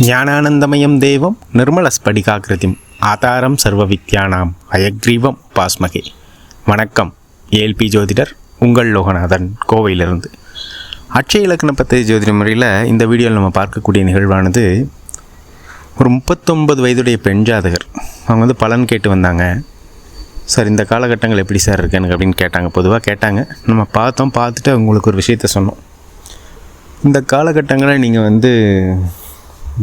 ஞானானந்தமயம் தேவம் நிர்மலஸ்படிகாகிருதிம். ஆதாரம் சர்வ வித்யானாம் அயக்ரீவம் பாஸ்மகே வணக்கம். ஏல்பி ஜோதிடர் உங்கள் லோகநாதன் கோவையிலிருந்து. அட்சய இலக்கண பத்திரிகை ஜோதிட முறையில் இந்த வீடியோவில் நம்ம பார்க்கக்கூடிய நிகழ்வானது ஒரு முப்பத்தொன்பது வயதுடைய பெண் ஜாதகர். அவங்க வந்து பலன் கேட்டு வந்தாங்க. சார் இந்த காலகட்டங்கள் எப்படி சார் இருக்கு எனக்கு அப்படின்னு கேட்டாங்க. பொதுவாக கேட்டாங்க. நம்ம பார்த்தோம் பார்த்துட்டு அவங்களுக்கு ஒரு விஷயத்த சொன்னோம். இந்த காலகட்டங்களில் நீங்கள் வந்து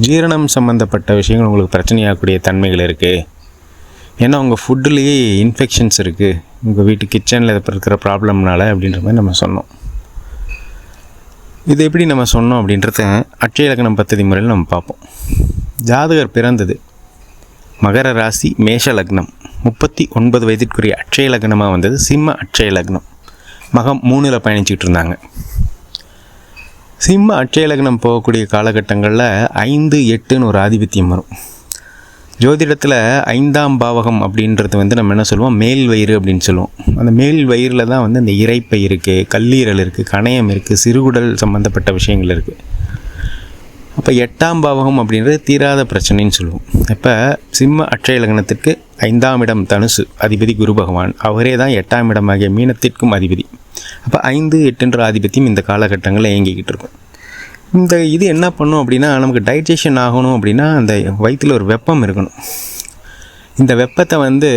ஜீரணம் சம்மந்தப்பட்ட விஷயங்கள் உங்களுக்கு பிரச்சனையாகக்கூடிய தன்மைகள் இருக்குது ஏன்னா உங்கள் ஃபுட்டுலேயே இன்ஃபெக்ஷன்ஸ் இருக்குது உங்கள் வீட்டு கிச்சனில் இருக்கிற ப்ராப்ளம்னால அப்படின்ற மாதிரி நம்ம சொன்னோம். இது எப்படி நம்ம சொன்னோம் அப்படின்றத அட்சய இலக்கணம் பத்ததி முறையில் நம்ம பார்ப்போம். ஜாதகர் பிறந்தது மகர ராசி மேஷ லக்னம். முப்பத்தி ஒன்பது வயதிற்குரிய அட்சய லக்னமாக வந்தது. சிம்ம அட்சய லக்னம். மகம் மூணில் பயணிச்சுக்கிட்டு இருந்தாங்க. சிம்ம அட்சய லக்னம் போகக்கூடிய காலகட்டங்களில் ஐந்து எட்டுன்னு ஒரு ஆதிபத்தியம் வரும். ஜோதிடத்தில் ஐந்தாம் பாவகம் அப்படின்றது வந்து நம்ம என்ன சொல்லுவோம்? மேல் வயிறு அப்படின்னு சொல்லுவோம். அந்த மேல் வயிறில் தான் வந்து அந்த இறைப்பை இருக்குது கல்லீரல் இருக்குது கணையம் இருக்குது சிறுகுடல் சம்மந்தப்பட்ட விஷயங்கள் இருக்குது அப்போ எட்டாம் பாவகம் அப்படின்றது தீராத பிரச்சனைன்னு சொல்லுவோம். இப்போ சிம்ம அட்சய லக்னத்திற்கு ஐந்தாம் இடம் தனுசு அதிபதி குரு பகவான். அவரே தான் எட்டாம் இடமாகிய மீனத்திற்கும் அதிபதி. அப்போ ஐந்து எட்டுன்ற ஆதிபத்தியம் இந்த காலகட்டங்களில் இயங்கிக்கிட்டு இருக்கும். இந்த இது என்ன பண்ணும் அப்படின்னா நமக்கு டைஜஷன் ஆகணும் அப்படின்னா அந்த வயிற்றில் ஒரு வெப்பம் இருக்கணும். இந்த வெப்பத்தை வந்து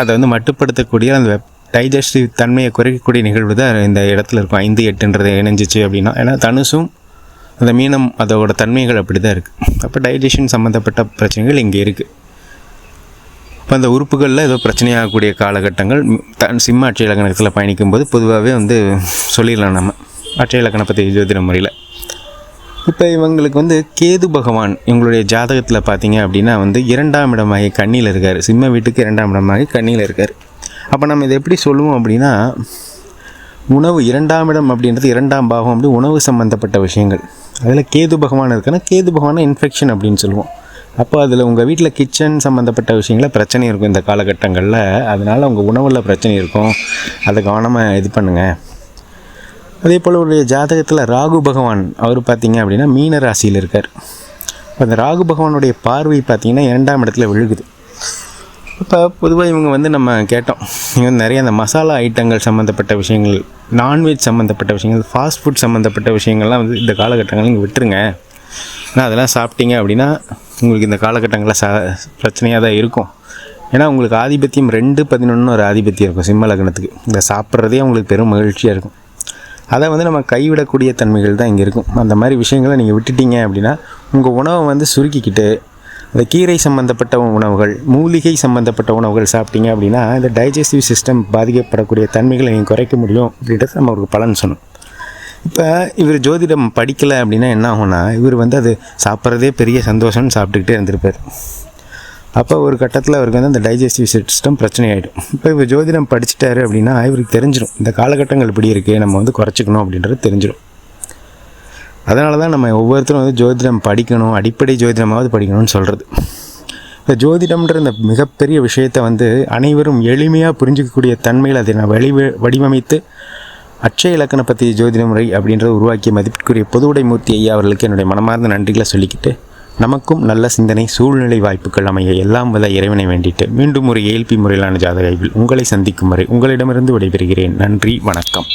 அதை வந்து மட்டுப்படுத்தக்கூடிய அந்த வெப் டைஜஸ்டிவ் தன்மையை குறைக்கக்கூடிய நிகழ்வு தான் இந்த இடத்துல இருக்கும். ஐந்து எட்டுன்றது இணைஞ்சிச்சு அப்படின்னா ஏன்னா தனுசும் அந்த மீனம் அதோட தன்மைகள் அப்படி தான் இருக்குது அப்போ டைஜஷன் சம்மந்தப்பட்ட பிரச்சனைகள் இங்கே இருக்குது இப்போ அந்த உறுப்புகளில் ஏதோ பிரச்சனையாகக்கூடிய காலகட்டங்கள் த சிம்ம அட்சய இலக்கணத்தில் பயணிக்கும்போது பொதுவாகவே வந்து சொல்லிடலாம் நம்ம. அட்சய இலக்கண பற்றி ஜோதிட முறையில். இப்போ இவங்களுக்கு வந்து கேது பகவான் இவங்களுடைய ஜாதகத்தில் பார்த்தீங்க அப்படின்னா வந்து இரண்டாம் இடமாகி கண்ணியில் இருக்கார். சிம்ம வீட்டுக்கு இரண்டாம் இடமாகி கண்ணியில் இருக்கார். அப்போ நம்ம இதை எப்படி சொல்லுவோம் அப்படின்னா உணவு இரண்டாம் இடம் அப்படின்றது இரண்டாம் பாகம் அப்படி உணவு சம்மந்தப்பட்ட விஷயங்கள். அதில் கேது பகவான் இருக்குன்னா கேது பகவான் இன்ஃபெக்ஷன் அப்படின்னு சொல்லுவோம். அப்போ அதில் உங்கள் வீட்டில் கிச்சன் சம்மந்தப்பட்ட விஷயங்களில் பிரச்சனை இருக்கும் இந்த காலகட்டங்களில். அதனால் உங்கள் உணவில் பிரச்சனை இருக்கும். அதை கவனமாக இது பண்ணுங்கள் அதே போல் ஒரு ஜாதகத்தில் ராகு பகவான் அவர் பார்த்திங்க அப்படின்னா மீன ராசியில் இருக்கார். அந்த ராகு பகவானுடைய பார்வை பார்த்திங்கன்னா இரண்டாம் இடத்துல விழுகுது. இப்போ பொதுவாக இவங்க வந்து நம்ம கேட்டோம். இங்கே வந்து நிறைய அந்த மசாலா ஐட்டங்கள் சம்மந்தப்பட்ட விஷயங்கள் நான்வெஜ் சம்மந்தப்பட்ட விஷயங்கள் ஃபாஸ்ட் ஃபுட் சம்மந்தப்பட்ட விஷயங்கள்லாம் வந்து இந்த காலகட்டங்கள் நீங்கள் விட்டுருங்க. ஆனால் அதெல்லாம் சாப்பிட்டீங்க அப்படின்னா உங்களுக்கு இந்த காலகட்டங்களில் ச பிரச்சனையாக தான் இருக்கும். ஏன்னா உங்களுக்கு ஆதிபத்தியம் ரெண்டு பதினொன்று ஒரு ஆதிபத்தியம் இருக்கும் சிம்ம லக்னத்துக்கு. இந்த சாப்பிட்றதே உங்களுக்கு பெரும் மகிழ்ச்சியாக இருக்கும். அதை வந்து நம்ம கைவிடக்கூடிய தன்மைகள் தான் இங்கே இருக்கும். அந்த மாதிரி விஷயங்களை நீங்கள் விட்டுட்டீங்க அப்படின்னா உங்கள் உணவை வந்து சுருக்கிக்கிட்டு இந்த கீரை சம்மந்தப்பட்ட உணவுகள் மூலிகை சம்மந்தப்பட்ட உணவுகள் சாப்பிட்டீங்க அப்படின்னா இந்த டைஜஸ்டிவ் சிஸ்டம் பாதிக்கப்படக்கூடிய தன்மைகளை நீங்கள் குறைக்க முடியும் அப்படின்றது நம்ம ஒரு பலன் சொன்னோம். இப்போ இவர் ஜோதிடம் படிக்கலை அப்படின்னா என்ன ஆகும்னா இவர் வந்து அது சாப்பிட்றதே பெரிய சந்தோஷம்னு சாப்பிட்டுக்கிட்டே இருந்திருப்பார். அப்போ ஒரு கட்டத்தில் அவருக்கு வந்து அந்த டைஜஸ்டிவ் சிஸ்டம் பிரச்சனை ஆகிடும் இப்போ இவர் ஜோதிடம் படிச்சுட்டாரு அப்படின்னா இவருக்கு தெரிஞ்சிடும் இந்த காலகட்டங்கள் இப்படி இருக்குது நம்ம வந்து குறைச்சிக்கணும் அப்படின்றது தெரிஞ்சிடும் அதனால தான் நம்ம ஒவ்வொருத்தரும் வந்து ஜோதிடம் படிக்கணும் அடிப்படை ஜோதிடமாவது படிக்கணும்னு சொல்கிறது இந்த ஜோதிடம்ன்ற இந்த மிகப்பெரிய விஷயத்தை வந்து அனைவரும் எளிமையாக புரிஞ்சிக்கக்கூடிய தன்மையில் அதை நான் வழி வடிவமைத்து அட்சய இலக்கண பற்றிய ஜோதிட முறை அப்படின்றத உருவாக்கிய மதிப்பிற்குரிய பொதுவுடை மூர்த்தி ஐயா அவர்களுக்கு என்னுடைய மனமார்ந்த நன்றிகளை சொல்லிக்கிட்டு நமக்கும் நல்ல சிந்தனை சூழ்நிலை வாய்ப்புகள் அமைய எல்லாம் வல இறைவனை வேண்டிட்டு மீண்டும் ஒரு ஏல்பி முறையிலான ஜாதக உங்களை சந்திக்கும் வரை உங்களிடமிருந்து விடைபெறுகிறேன். நன்றி வணக்கம்.